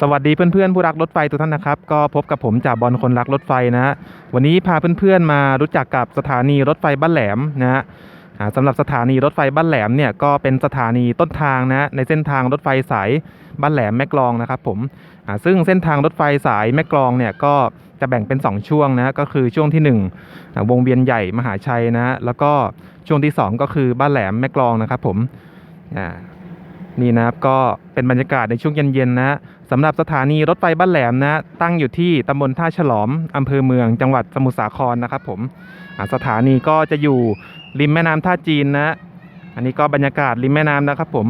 สวัสดีเพื่อนๆผู้รักรถไฟทุกท่านนะครับ ก็พบกับผมจ่าบอลคนรักรถไฟนะฮะวันนี้พาเพื่อนๆมารู้จักกับสถานีรถไฟบ้านแหลมนะฮะสำหรับสถานีรถไฟบ้านแหลมเนี่ยก็เป็นสถานีต้นทางนะในเส้นทางรถไฟสายบ้านแหลมแม่กลองนะครับผมซึ่งเส้นทางรถไฟสายแม่กลองเนี่ยก็จะแบ่งเป็น 2 ช่วงนะก็คือช่วงที่1อ่าวงเวียนใหญ่มหาชัยนะฮะแล้วก็ช่วงที่ 2 ก็คือบ้านแหลมแม่กลองนะครับผมอ่า นี่นะครับก็เป็นบรรยากาศในช่วงเย็นๆนะฮะสำหรับสถานีรถไฟบ้านแหลมนะตั้งอยู่ที่ตำบลท่าฉลอมอำเภอเมืองจังหวัดสมุทรสาครนะครับผมสถานีก็จะอยู่ริมแม่น้ำท่าจีนนะ อันนี้ก็บรรยากาศริมแม่น้ำนะครับผม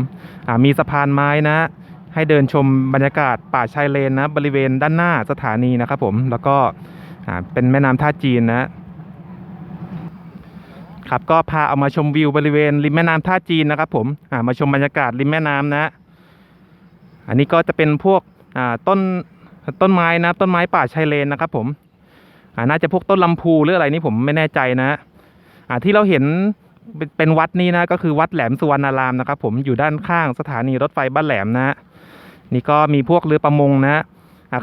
มีสะพานไม้นะ ให้เดินชมบรรยากาศป่าชายเลนนะบริเวณด้านหน้าสถานีนะครับผมแล้วก็เป็นแม่น้ำท่าจีนนะ ครับก็พาเอามาชมวิวบริเวณริมแม่น้ำท่าจีนนะครับ ผมอ่ามาชมบรรยากาศริมแม่น้ำนะ อันนี้ก็จะเป็นพวกอ่าต้นต้นไม้นะ ต้นไม้ป่าชายเลนนะครับ ผมอ่าน่าจะพวกต้นลำพูหรืออะไรนี่ผมไม่แน่ใจนะอ่าที่เราเห็นเป็นวัดนี้นะ ก็คือวัดแหลมสุวรรณารามนะครับ ผมอยู่ด้านข้างสถานีรถไฟบ้านแหลมนะ นี่ก็มีพวกเรือประมงนะ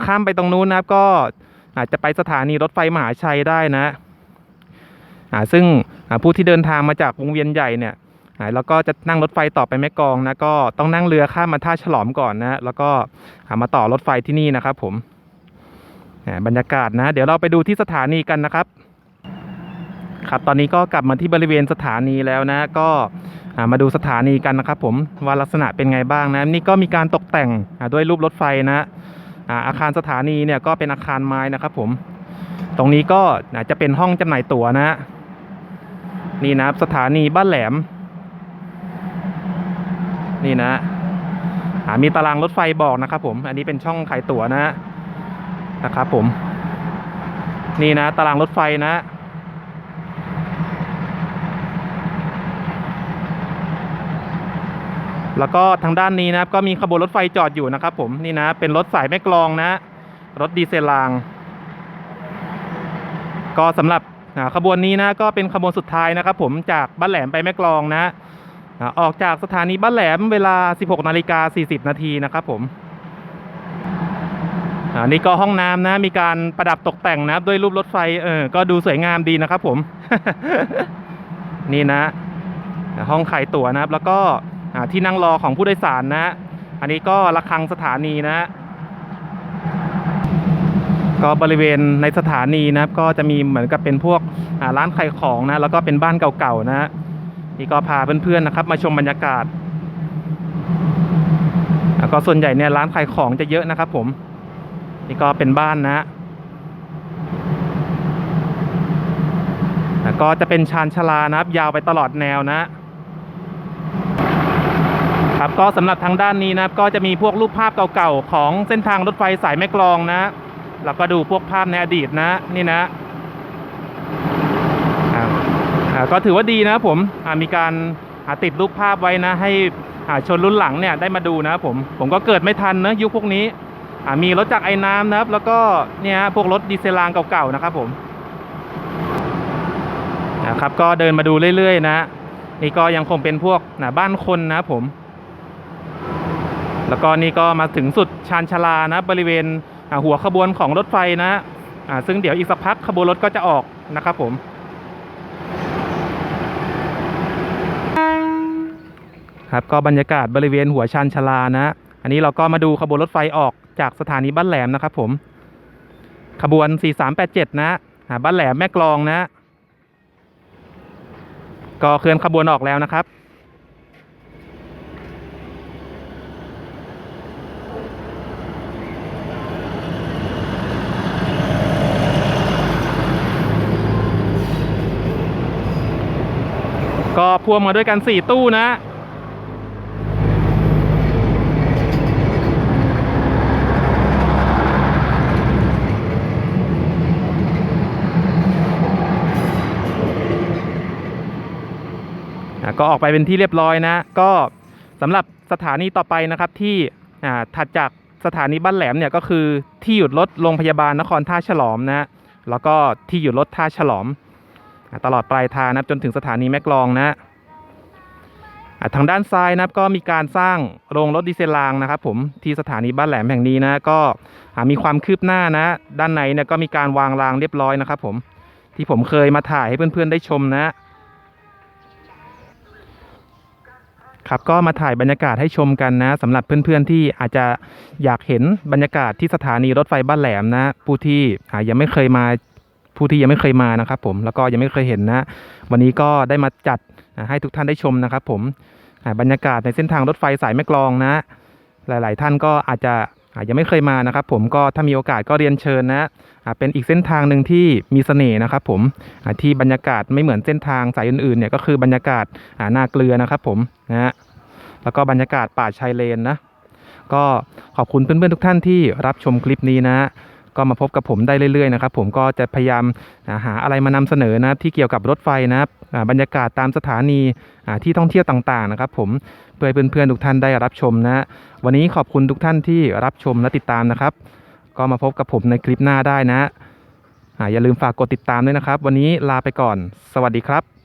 ข้ามไปตรงนู้นนะก็อาจจะไปสถานีรถไฟมหาชัยได้นะ ซึ่งผู้ที่เดินทางมาจากวงเวียนใหญ่เนี่ยอ่าแล้วก็จะนั่งรถไฟต่อไปแม่กองนะก็ต้องนั่งเรือข้ามมาท่าฉลอมก่อนนะแล้วก็มาต่อรถไฟที่นี่นะครับผมอ่าบรรยากาศนะ เดี๋ยวเราไปดูที่สถานีกันนะครับ ครับตอนนี้ก็กลับมาที่บริเวณสถานีแล้วนะ ก็มาดูสถานีกันนะครับ ผมว่าลักษณะเป็นไงบ้างนะนี่ก็มีการตกแต่งด้วยรูปรถไฟนะอ่าอาคารสถานีเนี่ยก็เป็นอาคารไม้นะครับ ผม ตรงนี้ก็จะเป็นห้องจำหน่ายตั๋วนะ นี่นะครับสถานีบ้านแหลม นี่นะมีตารางรถไฟบอกนะครับผม อันนี้เป็นช่องขายตั๋วนะนะครับผม นี่นะ ตารางรถไฟนะแล้วก็ทางด้านนี้นะครับก็มีขบวนรถไฟจอดอยู่นะครับผมนี่นะเป็นรถสายแม่กลองนะ รถดีเซลราง ก็สำหรับ ขบวนนี้นะก็เป็นขบวนสุดท้ายนะครับ ผมจากบ้านแหลมไปแม่กลองนะออกจากสถานีบ้านแหลมเวลา 16นาฬิกา40 นาทีนะครับผมอ่านี่ก็ห้องน้ำนะ มีการประดับตกแต่งนะด้วยรูปรถไฟเออก็ดูสวยงามดีนะครับ ผม นี่นะ ห้องขายตั๋วนะครับ แล้วก็ที่นั่งรอของผู้โดยสารนะ อันนี้ก็ระฆังสถานีนะ ก็บริเวณในสถานีนะครับก็จะมีเหมือนกับเป็นพวกร้านขายของนะแล้วก็เป็นบ้านเก่าๆนะนี่ก็พาเพื่อนๆนะครับ มาชมบรรยากาศแล้วก็ส่วนใหญ่เนี่ยร้านขายของจะเยอะนะครับ ผมนี่ก็เป็นบ้านนะแล้วก็จะเป็นชานชลานะครับ ยาวไปตลอดแนวนะครับก็สำหรับทางด้านนี้นะครับ ก็จะมีพวกรูปภาพเก่าๆของเส้นทางรถไฟสายแม่กลองนะ แล้วก็ดูพวกภาพในอดีตนะนี่นะก็ถือว่าดีนะผมมีการติดรูปภาพไว้นะ ให้ชนรุ่นหลังเนี่ยได้มาดูนะผมผมก็เกิดไม่ทันนะยุคพวกนี้มีรถจักรไอ้น้ำนะครับ แล้วก็เนี่ยฮะพวกรถดีเซลรางเก่าๆนะครับผมนะครับก็เดินมาดูเรื่อยๆ นะ นี่ก็ยังคงเป็นพวกนะบ้านคนนะผม แล้วก็นี่ก็มาถึงสุดชานชาลานะบริเวณ หัวขบวนของรถไฟนะอ่าซึ่งเดี๋ยวอีกสักพักขบวนรถก็จะออกนะครับผมครับก็บรรยากาศบริเวณหัวชานชลานะ อันนี้เราก็มาดูขบวนรถไฟออกจากสถานีบ้านแหลมนะครับผม ขบวน 4387 นะอ่าบ้านแหลมแม่กลองนะ ก็เคลื่อนขบวนออกแล้วนะครับ พ่วงมาด้วยกัน 4 ตู้นะ ก็ออกไปเป็นที่เรียบร้อยนะ ก็สำหรับสถานีต่อไปนะครับที่ถัดจากสถานีบ้านแหลมเนี่ยก็คือที่หยุดรถโรงพยาบาลนครท่าฉลอมนะ แล้วก็ที่หยุดรถท่าฉลอม ตลอดปลายทางนะจนถึงสถานีแมกลองนะทางด้านซ้ายนะครับก็มีการสร้างโรงรถดีเซลรางนะครับผมที่สถานีบ้านแหลมแห่งนี้นะก็มีความคืบหน้านะ ด้านในเนี่ยก็มีการวางรางเรียบร้อยนะครับผมที่ผมเคยมาถ่ายให้เพื่อนๆได้ชมนะครับก็มาถ่ายบรรยากาศให้ชมกันนะสำหรับเพื่อนๆที่อาจจะอยากเห็นบรรยากาศที่สถานีรถไฟบ้านแหลมนะ ผู้ที่ยังไม่เคยมา ผู้ที่ยังไม่เคยมานะครับผมแล้วก็ยังไม่เคยเห็นนะ วันนี้ก็ได้มาจัดให้ทุกท่านได้ชมนะครับผมบรรยากาศในเส้นทางรถไฟสายแม่กลองนะ หลาย ๆ ท่านก็อาจจะอายังไม่เคยมานะครับผมก็ถ้ามีโอกาสก็เรียนเชิญนะเป็นอีกเส้นทางหนึ่งที่มีเสน่ห์นะครับผมที่บรรยากาศไม่เหมือนเส้นทางสายอื่น ๆ เนี่ยก็คือบรรยากาศอ่านาเกลือนะครับผมนะฮะแล้วก็บรรยากาศป่าชายเลนนะ ก็ขอบคุณเพื่อน ๆ ทุกท่านที่รับชมคลิปนี้นะ ก็มาพบกับผมได้เรื่อยๆนะครับผมก็จะพยายามหาอะไรมานำเสนอนะที่เกี่ยวกับรถไฟนะครับบรรยากาศตามสถานีที่ท่องเที่ยวต่างๆนะครับผมเพื่อเพื่อนๆทุกท่านได้รับชมนะวันนี้ขอบคุณทุกท่านที่รับชมและติดตามนะครับ ก็มาพบกับผมในคลิปหน้าได้นะอย่าลืมฝากกดติดตามด้วยนะครับ วันนี้ลาไปก่อน สวัสดีครับ